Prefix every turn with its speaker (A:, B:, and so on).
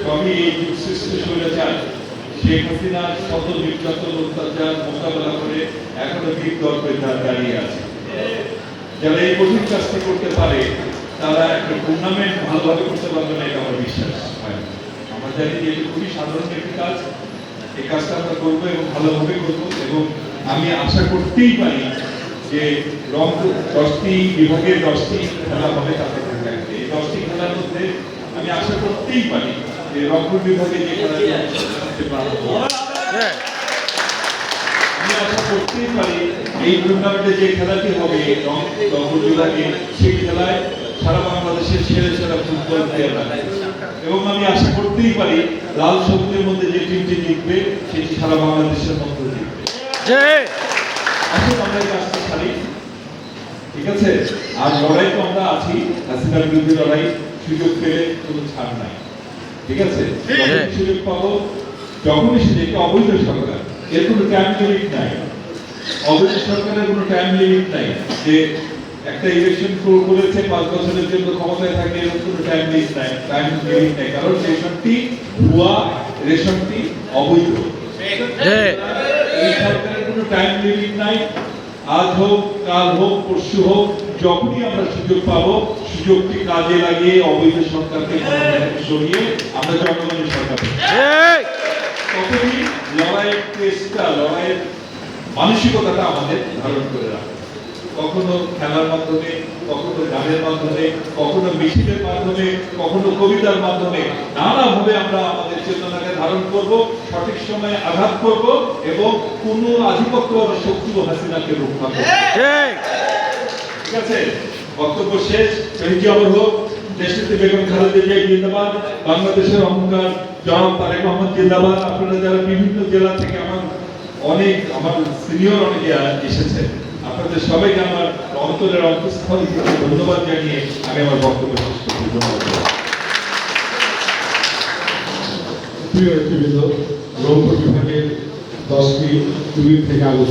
A: সবই এই সৃষ্ট স্বৈরাচার শেখ হাসিনার শত নির্যাতন অত্যাচার মোকাবেলা করে এখনও বীর দর্পে দাঁড়িয়ে আছে। যারা এই কঠিন কাজটি করতে পারে, তারা একটা টুর্নামেন্ট ভালোভাবে করতে পারবে না, এটা আমার বিশ্বাস। হয়, আমরা জানি যে এটা খুবই সাধারণ একটি কাজ। এই কাজটা আমরা করব এবং ভালোভাবে করব এবং আমি আশা করতেই পারি যে রংপুর দশটি বিভাগের দশটি খেলা হবে তাদের এই দশটি খেলার মধ্যে আমি আশা করতেই পারি রংপুর বিভাগে এই টুর্নামেন্টে যে খেলাটি হবে রংপুর বিভাগে সেই খেলায় সারা। বাংলাদেশের ছেলে ছেলে ফুটবল প্লেয়ার এবং আমি আশা করতেই পারি লাল সবুজের মধ্যে যে টিমটি জিতবে সেটি সারা বাংলাদেশের মধ্যে জিতবে আসুন আমরা এই কাজটা ঠিক আছে? আর লড়াই তো আমরা আছি। হাসিনার বিরুদ্ধে লড়াই, সুযোগ পেলে কোনো ছাড় নাই। ঠিক আছে? সুযোগ পাবো যখনই সুযোগ অবৈধ সরকার। এর কোনো টাইম লিমিট নাই। অবৈধ সরকারের কোনো টাইম লিমিট নাই যে একটা ইলেকশন করেছে পাঁচ বছরের জন্য ক্ষমতায় থাকে এরকম কোনো টাইম লিমিট নাই টাইম লিমিট নাই। কারণ রেশনটি ভুয়া রেশনটি অবৈধ। এই সরকারের কোনো টাইম লিমিট নাই। আজ হোক কাল হোক পরশু হোক যখনই আমরা সুযোগ পাবো সুযোগটি কাজে লাগিয়ে অবৈধ সরকারকে সরিয়ে আমরা জনগণের সরকার তখনই লড়াইয়ের চেষ্টা লড়াইয়ের মানসিকতাটা আমাদের ধারণ করে রাখা কখনো খেলার মাধ্যমে কখনো গানের মাধ্যমে কখনো মিছিলের মাধ্যমে কখনো কবিতার মাধ্যমে নানাভাবে আমরা আমাদের চেতনাকে ধারণ করব সঠিক সময়ে আঘাত করব এবং কোনো আধিপত্য শক্তি ও হাসিনাকে রক্ষা করব। ঠিক। আছে? বক্তব্য শেষ। শহীদ অমর হোক। দেশটিতে বেগম খালেদা জিয়া জিন্দাবাদ। বাংলাদেশের অহংকার জনাব তারেক মোহাম্মদ জিন্দাবাদ। আপনারা যারা বিভিন্ন জেলা থেকে আমার অনেক আমার সিনিয়র অনেকে এসেছে আপনাদের সবাইকে আমার অন্তরের অন্তঃস্থল ধন্যবাদ জানিয়ে আমি আমার বক্তব্য শেষ করছি। ধন্যবাদ
B: প্রিয় রংপুর বিভাগের দশটি ইউনিট থেকে আলোচনা